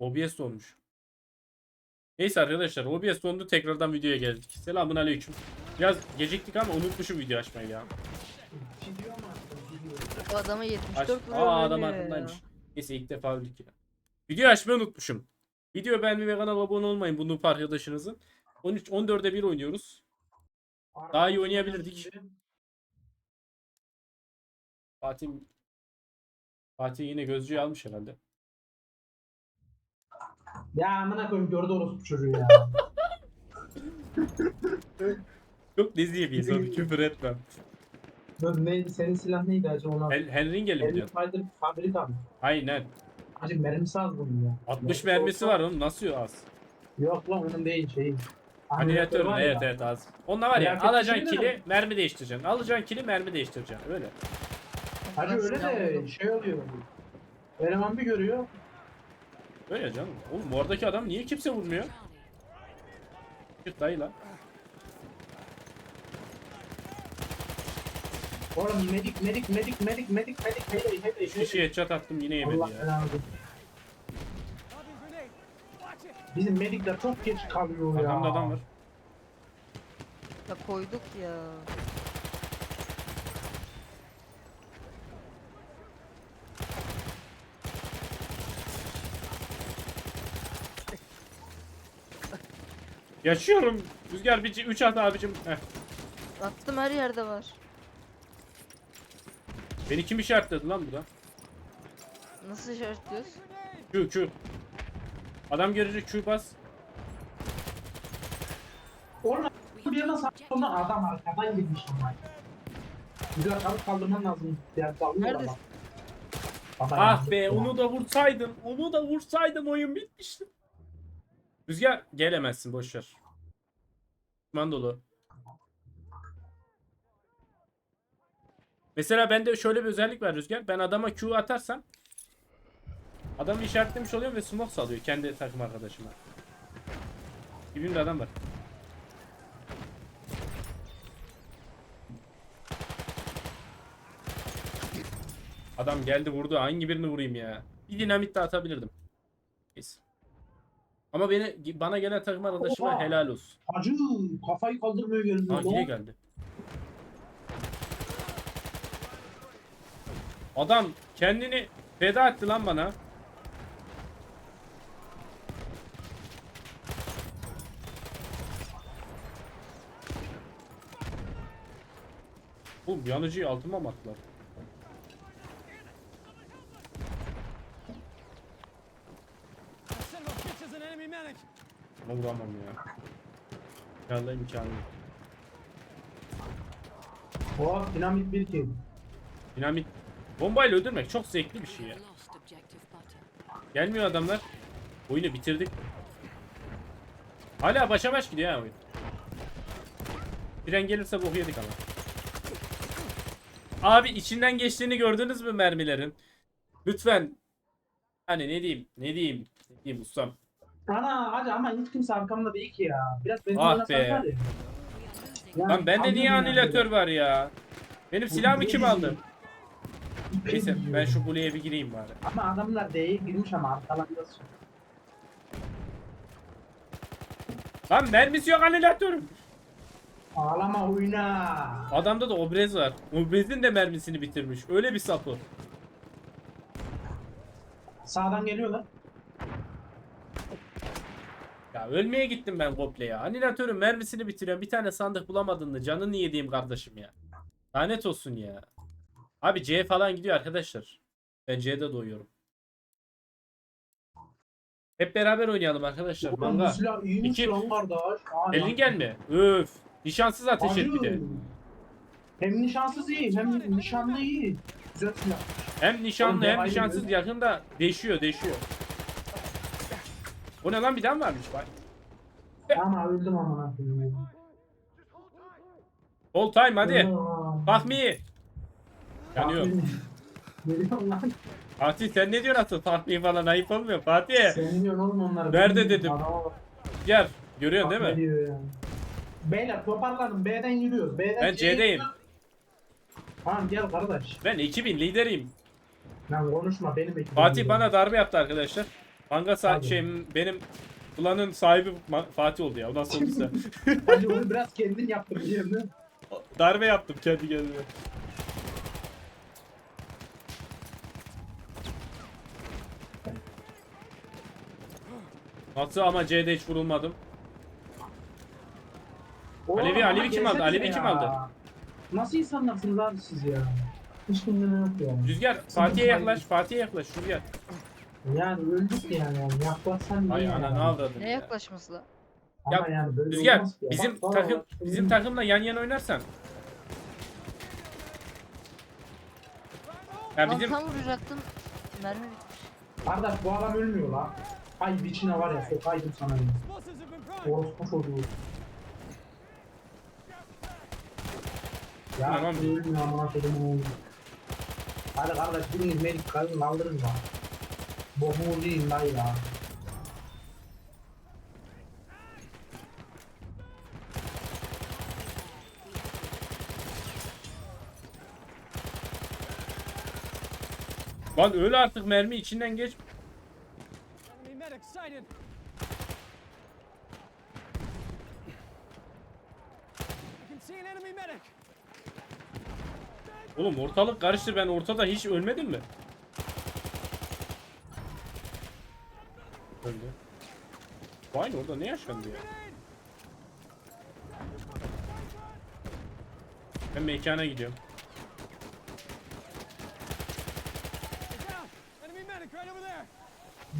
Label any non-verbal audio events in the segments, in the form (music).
OBS donmuş. Neyse arkadaşlar OBS dondu tekrardan videoya geldik. Selamun aleyküm. Biraz geciktik ama unutmuşum video açmayı ya. Bu adama Aç. 74 vuruyor Aa adam arkamdaymış. Neyse ilk defa öldük ya. Video açmayı unutmuşum. Video beğenmeyi ve kanala abone olmayın bu noob arkadaşınızın. 13 14'e 1 oynuyoruz. Daha iyi oynayabilirdik. Fatih Fatih yine gözlüğü almış herhalde. Ya amına koyayım gördü orospu çocuğu ya. (laughs) Çok nezih bir insan küfür etmem. Dur neydi senin silah neydi acı ona? Hen Henry'in gelin Elli diyor. Fighter fabrika mı? Aynen. Acı mermisi az bunun ya. 60 Yok, mermisi var oğlum nasıl az? Yok lan onun değil şey. Anilatörün var ya. evet evet az. Onda var ya Merak ettim alacaksın mi? kili mermi değiştireceksin. Alacaksın kili mermi değiştireceksin. Öyle. Hacı öyle de şey oluyor. Eleman bir görüyor. Öyle canım. Oğlum oradaki adam niye kimse vurmuyor? Git dayı lan. Oğlum medik medik medik medik medik medik hele Üç kişiye headshot attım yine yemedi Allah ya. Bizim medikler çok geç kalıyor ya. Arkamda adam var. Ya koyduk ya. Yaşıyorum. Rüzgar bir 3 at abicim. Heh. Attım her yerde var. Beni kim işaretledi lan burada? Nasıl işaretliyoruz? Q Q. Adam görecek Q bas. Oğlum bir yana sonra adam arkadan girmiş ama. Güzel kalıp kaldırman lazım. Dalıyor Neredesin? Ah be onu da vursaydın. Onu da vursaydın oyun bitmişti. Rüzgar gelemezsin boş ver. Düşman dolu. Mesela bende şöyle bir özellik var Rüzgar. Ben adama Q atarsam adamı işaretlemiş oluyorum ve smoke salıyor kendi takım arkadaşıma. Dibimde adam var. Adam geldi vurdu. Hangi birini vurayım ya? Bir dinamit de atabilirdim. Neyse. Ama beni bana gelen takım arkadaşıma Oha! helal olsun. Hacı kafayı kaldırmıyor gelmiyor. Ha lan. geldi. Adam kendini feda etti lan bana. Oğlum yanıcıyı altıma mı attılar? Son of a bitch is an enemy medic. Ama vuramam ya. Yalla imkanı yok. Oh dinamit bir ki. Dinamit bombayla öldürmek çok zevkli bir şey ya. Gelmiyor adamlar. Oyunu bitirdik. Hala başa baş gidiyor ha oyun. Tren gelirse bok yedik ama. Abi içinden geçtiğini gördünüz mü mermilerin? Lütfen. Hani ne diyeyim? Ne diyeyim? Ne diyeyim ustam? Ana hacı ama hiç kimse arkamda değil ki ya. Biraz beni Ah be. ya. Yani Lan bende niye anlıyorum yani. anilatör var ya? Benim silahımı kim aldı? Neyse ben şu kuleye bir gireyim bari. Ama adamlar D'ye girmiş ama arkalarındasın. Lan mermisi yok anilatörüm. Ağlama oyna. Adamda da obrez var. Obrezin de mermisini bitirmiş. Öyle bir sapı. Sağdan geliyorlar. Ya ölmeye gittim ben komple ya. Mermisini bitiriyorum. Bir tane sandık bulamadın mı? Canını yediğim kardeşim ya. Lanet olsun ya. Abi C falan gidiyor arkadaşlar. Ben C'de doyuyorum. Hep beraber oynayalım arkadaşlar. Bu Manga. silah iyiymiş İki- lan kardeş. Elin gelme. Öf. Nişansız ateş et bir de. Hem nişansız iyi hem nişanlı iyi. Güzel silah. Hem nişanlı Oğlum, hem nişansız yakında değişiyor değişiyor. O ne lan bir daha mı varmış bak. Ama öldüm amına koyayım. All time hadi. Aa. Fahmi. Yanıyor. Geliyor lan. Fatih sen ne diyorsun asıl Fahmi falan ayıp olmuyor Fatih. Sen diyorsun oğlum onları. Nerede Benim dedim? adama bak. Gel. Görüyorsun Bak değil mi? diyor ya. Beyler toparlanın B'den yürüyoruz. B'den Ben C'ye C'deyim. gidiyoruz. Tamam gel kardeş. Ben 2000 lideriyim. Lan konuşma benim ekibim. Fatih bana darbe yaptı arkadaşlar. Manga sa- Abi. şey benim klanın sahibi Ma- Fatih oldu ya. O nasıl olduysa. Hadi onu biraz kendin yaptın biliyorsun değil mi? Darbe yaptım kendi kendime. Nasıl ama C'de hiç vurulmadım. Oğlum Alevi- ama Alevi kim aldı? Alevi kim ya. aldı? Nasıl insanlarsınız abi siz ya? Hiç kimde yok yani. Rüzgar Fatih'e yaklaş. Fatih'e yaklaş. Rüzgar. Yani öldük yani. yani. Yaklaşsan Ay yani. ana ne avradın Ne ya. yaklaşması la? Ama Ya, yani böyle Rüzgar olmaz ki ya. bizim Bak, bak, takım bak, bizim şimdi- takımla yan yana oynarsan. Ya Lan bizim tam vuracaktım. Mermi bitmiş. Kardeş bu adam ölmüyor lan. Ay biçine var ya sokaydım sana ya. Orospu çocuğu. Ya Tamam. ölmüyor amına kodumun oğlu. Hadi kardeş biriniz medik kalın aldırın lan. Değil lan ya. lan öyle artık mermi içinden geç. Oğlum ortalık karıştı ben ortada hiç ölmedim mi? Vay orada ne yaşandı ya? Ben mekana gidiyorum.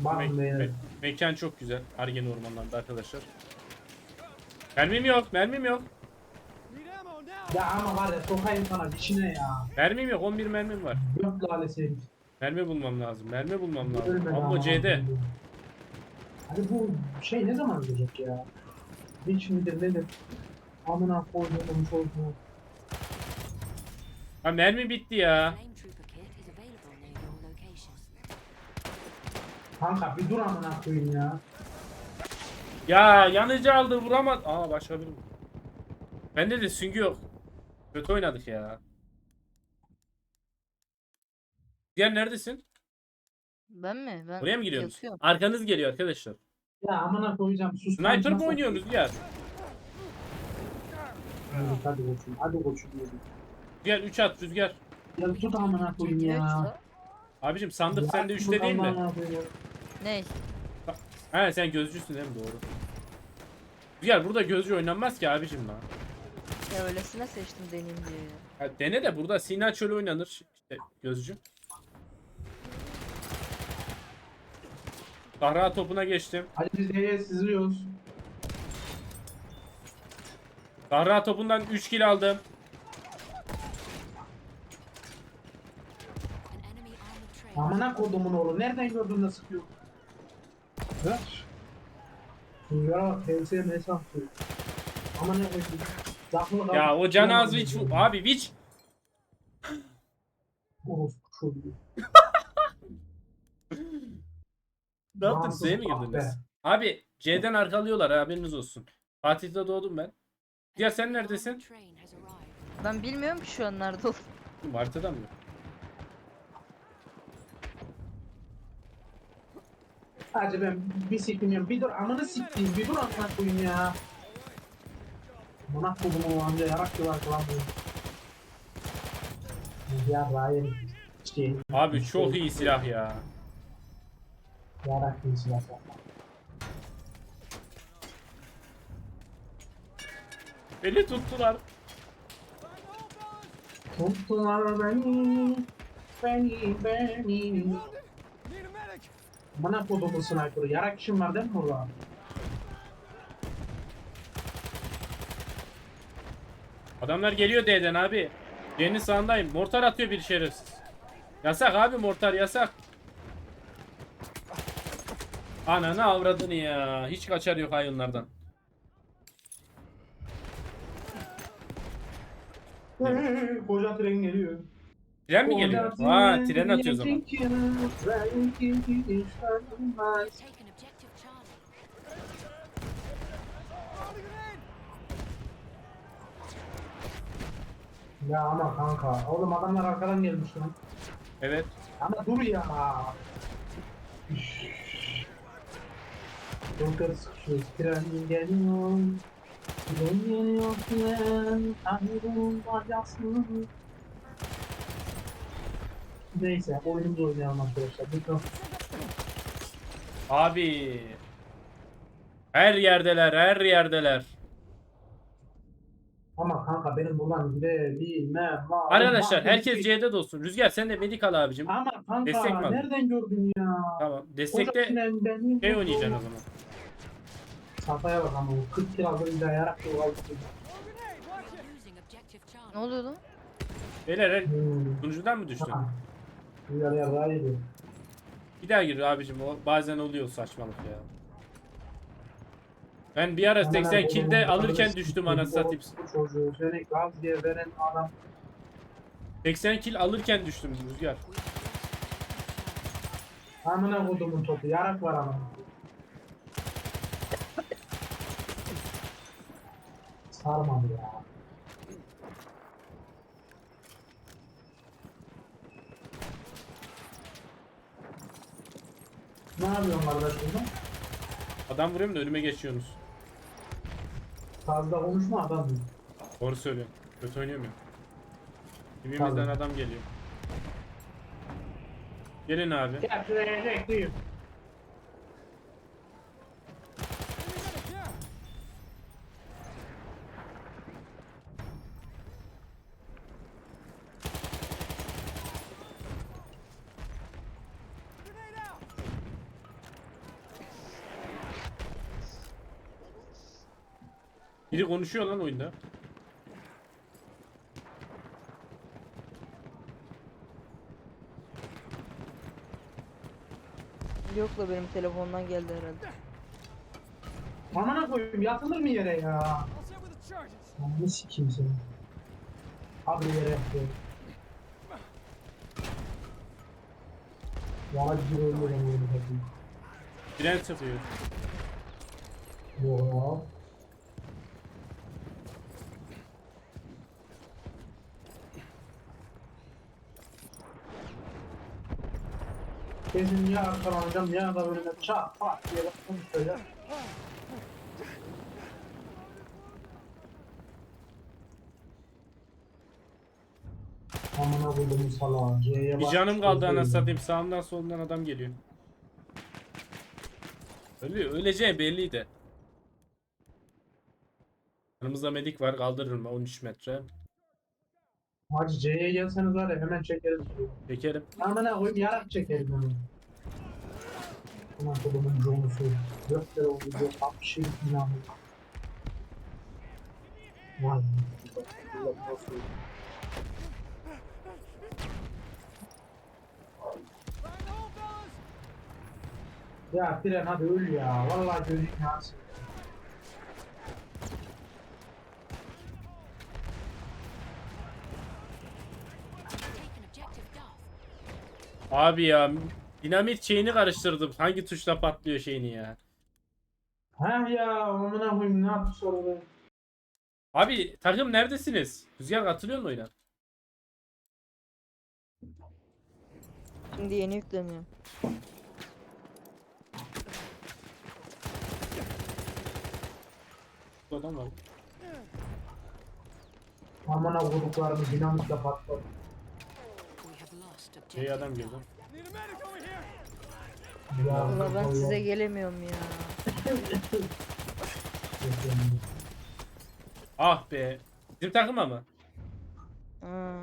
Me- me- mekan çok güzel. Argen ormanlarında arkadaşlar. Mermim yok, mermim yok. Ya ama var ya sokayım sana biçine ya. Mermim yok, 11 mermim var. Yok lalesi. Mermi bulmam lazım, mermi bulmam lazım. Ölmedi Ama ama. C'de. Hadi bu şey ne zaman gelecek ya? Biç midir nedir? Amına koyduğum çocuğu. Ha mermi bitti ya. Kanka bir dur amına koyayım ya. Ya yanıcı aldı vuramadı. Aa başka biri mi? Bende de süngü yok. Kötü oynadık ya. Diğer neredesin? Ben mi? Ben Oraya mı gidiyorsunuz? yatıyorum. Arkanız geliyor arkadaşlar. Ya amına koyacağım sus. Sniper mı oynuyorsunuz ya? Evet, hadi koçum hadi koçum. Rüzgar 3 at Rüzgar. Ya tut amına koyayım Gidiyor ya. Abicim sandık Ya sende tut 3'te değil mi? amına koyayım. Ne? He sen gözcüsün değil mi? Doğru. Rüzgar burada gözcü oynanmaz ki abicim lan. Ya öylesine seçtim deneyim diye ya. Ya dene de burada Sina Çölü oynanır. İşte gözcü. Sahra topuna geçtim. Hadi biz D'ye sızıyoruz. Sahra topundan 3 kill aldım. Amına kodumun oğlu nereden gördün de sıkıyor? Ver. Bak TVS mesaj atıyor. Amına koyayım. Zaklı Ya o can ağzı hiç... Abi hiç... Orospu çocuğu. Ne yaptın? Z'ye mi girdiniz? Abi C'den arkalıyorlar haberiniz olsun. Fatih'te doğdum ben. Diğer sen neredesin? Ben bilmiyorum ki şu an nerede olduğunu. Haritada mı? Hacı ben bir sikmiyorum. Bir dur amına siktiğim bir dur amına koyayım ya. Amına kodumun o amca yarak var lan bu. Ya Ryan işte Abi çok iyi silah ya. Gibi silah var. Beni tuttular. Tuttular beni, beni, beni. Need a medic. Amına kodumun sniper'ı yarak işim var değil mi burada? Adamlar geliyor D'den abi. D'nin sağındayım. Mortar atıyor bir şerefsiz. Yasak abi mortar yasak. Ananı avradını ya. Hiç kaçar yok hayvanlardan. (laughs) Koca tren geliyor. Tren mi geliyor? Aa tren atıyor o zaman. Ya ama kanka, oğlum adamlar arkadan gelmiş lan. Evet. Ama dur ya. Yolda sıkışıyoruz. Tren geliyor. Tren geliyor tren. Tanrım bacasını. Neyse oyunumuzu oynayalım arkadaşlar. Lütfen. Abi. Her yerdeler, her yerdeler. Ama kanka benim buradan gidebilmem lazım. Arkadaşlar Bak, herkes C'de olsun. Rüzgar sen de medikal abicim. Ama kanka Destek mi aldın? nereden gördün ya? Tamam. Destekte benim. şey oynayacaksın o zaman. Safaya bak ama o 40 kilo bir dayarak yol aldı. Grenade! Watch it! Using objective charge. Ne oluyor lan? Beyler el- Hmm. sunucudan mı düştün? Ha. Rüzgar yarrağı yedi. Bir daha gir abicim. O bazen oluyor saçmalık ya. Ben bir ara 80 kilde alırken düştüm anasını satayım. Bu çocuğu seni gaz diye veren adam 80 kil alırken düştüm Rüzgar. amına kodumun topu yarak var ama. Sarmadı ya. Ne yapıyorsun kardeş burada? Adam vuruyorum da önüme geçiyorsunuz. Fazla konuşma adam. diyor. Doğru söylüyorum. Kötü oynuyorum ya. Dibimizden Tabii. adam geliyor. Gelin abi. Getirecek değil. Enemy konuşuyor lan oyunda. Yok da benim telefondan geldi herhalde. Amına koyayım yatılır mı yere ya? Ananı sikeyim seni. Abi yere yapıyor. Valla bir ölüyor ben böyle bakayım. Tren sıkıyor. Yo. Kesin ya arkalanacağım ya da önüme çat pat diye bakmış böyle. Amına koydum salağa. C'ye Bir canım kaldı anasını satayım. Sağımdan solundan adam geliyor. Ölüyor. Öleceği belliydi. Yanımızda medik var. Kaldırırım 13 metre. Hacı C'ye gelseniz var ya hemen çekeriz. Çekerim. Amına koyayım yarak çekerim hemen. Aman kolumun conusu. Dört kere oldu. Bak bir şey inanmıyor. Vay. Allah nasıl? Ya Tren hadi öl ya. Vallahi gözün yansın. Abi ya dinamit şeyini karıştırdım. Hangi tuşla patlıyor şeyini ya. Ha ya amına koyayım ne yaptı sonra be? Abi takım neredesiniz? Rüzgar katılıyor mu oyuna? Şimdi yeni yükleniyor. Bu adam var. Amına koyduklarımı dinamitle patladı. Şey adam geldi. Valla ben size gelemiyorum ya. (laughs) Ah be. Bizim takım ama. Ha.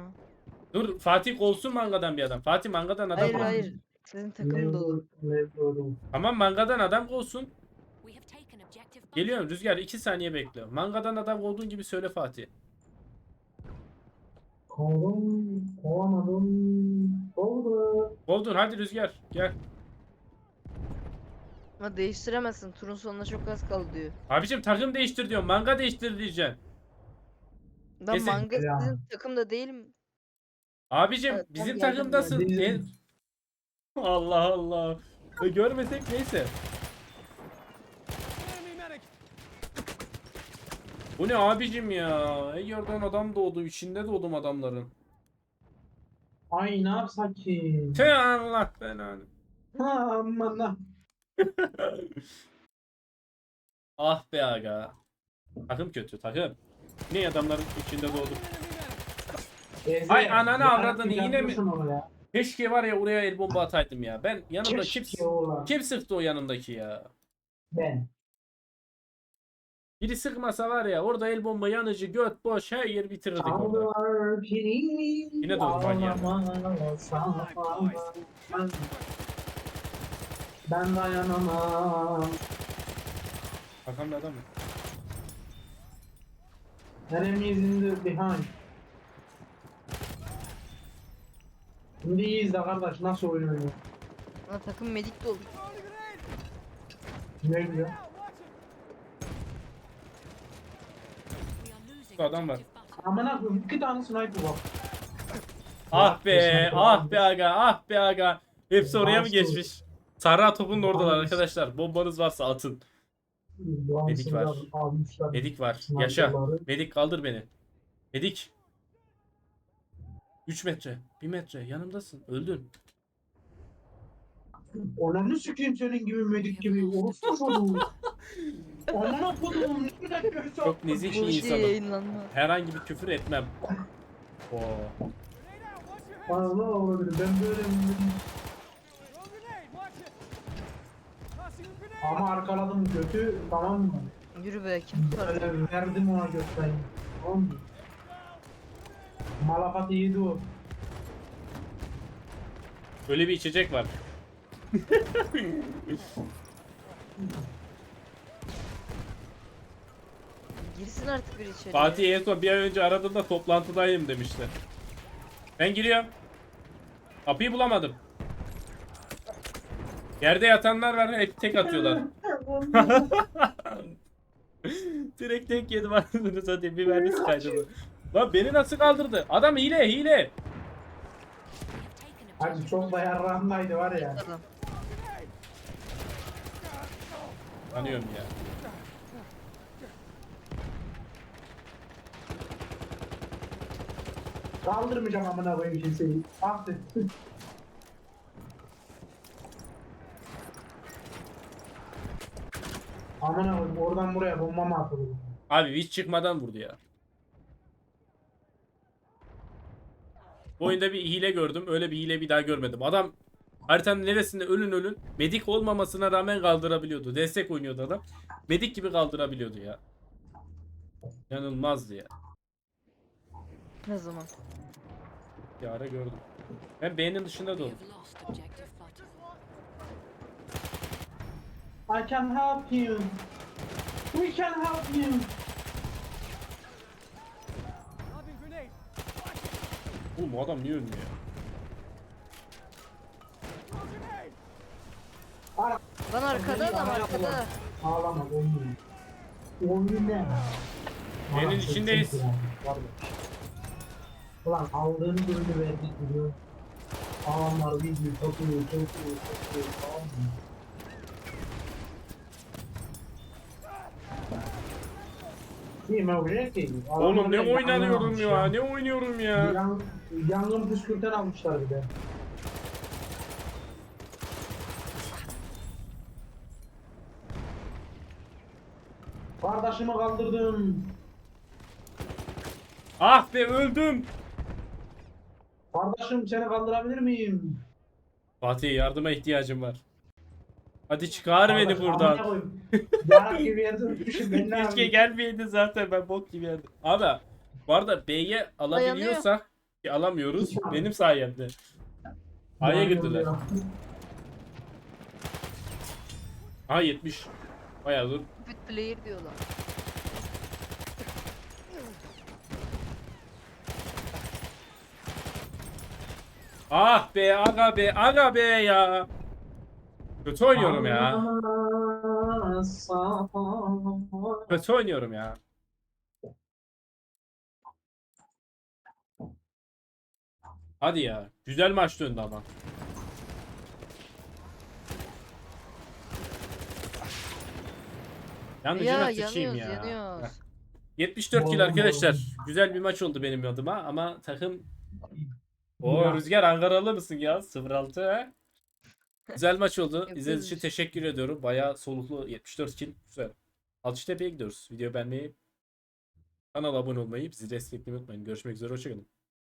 Dur Fatih olsun mangadan bir adam. Fatih mangadan adam Hayır hayır. Sizin takım dolu. Tamam mangadan adam olsun. Geliyorum Rüzgar 2 saniye bekle. Mangadan adam olduğun gibi söyle Fatih. Kovdum, kovamadım, kovdu. Kovdun hadi Rüzgar gel. Ama değiştiremezsin. Turun sonuna çok az kaldı diyor. Abicim takım değiştir diyorum. Manga değiştir diyeceksin. Lan Kesin. manga Ya. sizin takımda değil mi? Abicim Evet, bizim tam geldim takımdasın. (laughs) Allah Allah. E, görmesek neyse. Enemy medic! Bu ne abicim ya? Egeor'dan adam doğdu. İçinde doğdum adamların. Ay ne yapsak ki? Tüh Allah belanı. Ha aman ha. (laughs) Ah be aga. Takım kötü takım. Ne adamların içinde doğduk. Teyze, Ay ananı avradını, yine mi- ya? Keşke var ya oraya el bomba ataydım ya. Ben yanımda kim, kim sıktı o yanındaki ya? Ben. Biri sıkmasa var ya orada el bomba yanıcı göt boş her yeri bitirirdik orada. Yine doğru manyak. ağlamazsan ben- dayanamam. Bakalım adam mı? Enemies in the behind. Şimdi iyi izle kardeş nasıl oynuyor. Lan takım medik dolu. Ne diyor? Bu adam var. Amına koyayım iki tane sniper var. Ah be, ah be aga, ah be aga. Hepsi oraya mı geçmiş? Sarı topun da oradalar arkadaşlar. Bombanız varsa atın. Medik var. Medik var. Yaşa. Medik kaldır beni. Medik. 3 metre. 1 metre. Yanımdasın. Öldün. Ananı sikeyim senin gibi medik gibi. Orospu çocuğu. (laughs) Ne güzel bir Çok nezih bir şey insanım. yayınlanma. Herhangi bir küfür etmem. Oo. Allah olabilir. Ben böyle ama arkaladım kötü tamam mı? Yürü be kim tutar? Verdim ona göstereyim. Tamam mı? Malafatı yedi o. Böyle bir içecek var. (laughs) Girsin artık bir içeri. Fatih en son bir ay önce aradığımda toplantıdayım demişti. Ben giriyorum. Kapıyı bulamadım. Yerde yatanlar var hep tek atıyorlar. (laughs) Direkt tek yedim anasını satayım. Bir mermisi kaydı. Lan beni nasıl kaldırdı? Adam hile hile. Objective çok da yarrağındaydı var ya. Tanıyorum ya. Kaldırmayacağım amına koyayım kimseyi. De. Amına koyayım oradan buraya bomba mı atıldı? Abi hiç çıkmadan vurdu ya. Bu oyunda bir hile gördüm. Öyle bir hile bir daha görmedim. Adam haritanın neresinde ölün ölün. Medik olmamasına rağmen kaldırabiliyordu. Destek oynuyordu adam. Medik gibi kaldırabiliyordu ya. Yanılmazdı ya. Ne zaman? Bir ara gördüm. Ben B'nin dışında butter. I can help you. We can help you. Oğlum o adam niye ölmüyor. Ara Lan arkada adam arkada. ağlama oynuyor. Oyun ne? Benim Bana içindeyiz. var ya. Ulan aldığını gönlü verdik biliyor. Ağlamlar video takıyor, takıyor, takıyor, tamam mı? Oğlum ne oynanıyorum ya? Ne oynuyorum ya? Yan, yangın püskürten almışlar bir de. Kardeşimi kaldırdım. Ah be öldüm. Kardeşim seni kaldırabilir miyim? Fatih yardıma ihtiyacım var. Hadi çıkar beni Kardeş, amına buradan. koyayım. Yarak gibi yerde. Ben ne Keşke yapayım? gelmeyeydi zaten ben bok gibi yerdim. Abi bu arada B'ye alabiliyorsak ki alamıyoruz Hiç abi. benim sayemde. A'ya girdiler. Ha 70. Bayağı dur. Pit player diyorlar. Ah be aga be aga be ya. Kötü oynuyorum ya. Kötü oynuyorum ya. Hadi ya. Güzel maç döndü ama. Yanlış Ya sıçayım yanıyoruz ya. Yanıyoruz. 74 kill arkadaşlar. Güzel bir maç oldu benim adıma ama takım o Ya. Rüzgar Ankaralı mısın ya? 06 he? Güzel maç oldu. İzlediğiniz için teşekkür ediyorum. Bayağı soluklu 74 kill. Güzel. Alçıtepe'ye gidiyoruz. Video beğenmeyi, kanala abone olmayı, bizi desteklemeyi unutmayın. Görüşmek üzere, hoşçakalın.